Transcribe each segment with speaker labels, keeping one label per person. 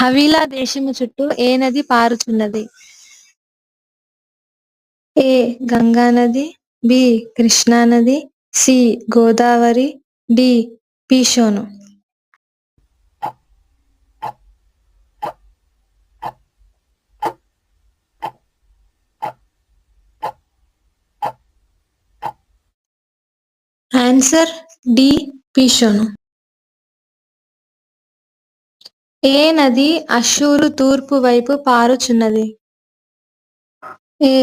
Speaker 1: హవీలా దేశము చుట్టూ ఏ నది పారుచున్నది? ఏ గంగా నది బి కృష్ణా నది C Godavari D పీషోను. Answer D పీషోను. A నది అషూరు తూర్పు వైపు పారుచున్నది? ఏ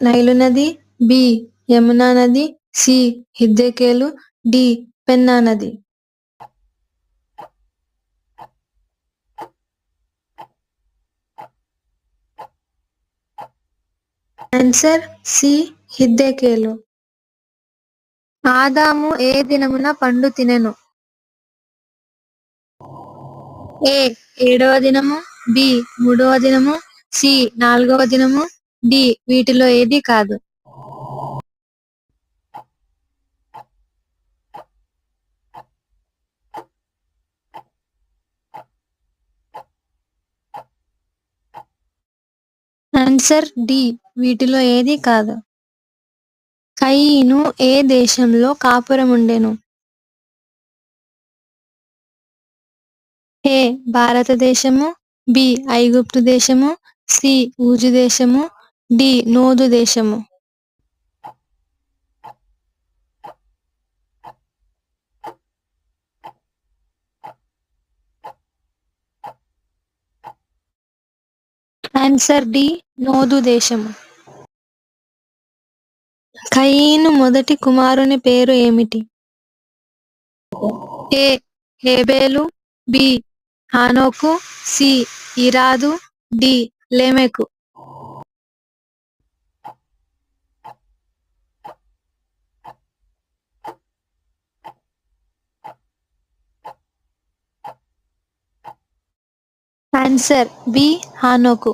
Speaker 1: నైలు నది బి యమునా నది సి హిద్దెకేలు డి పెన్నా నది. ఆన్సర్ సి హిద్దెకేలు ఆదాము ఏ దినమున పండు తినెను? ఏ ఏడవ దినము బి మూడవ దినము సి నాలుగవ దినము డి వీటిలో ఏది కాదు. ఆన్సర్ డి వీటిలో ఏది కాదు. కయ్యను ఏ దేశంలో కాపురం ఉండెను ఏ భారతదేశము బి ఐగుప్తు దేశము సి ఊజు దేశము డి నోదు దేశము. ఆన్సర్ డి నోదు దేశము. కయీను మొదటి కుమారుని పేరు ఏమిటి? ఏ హేబేలు బి హానోకు సి ఇరాదు డి లేమెకు. ఆన్సర్ బి హానోకు.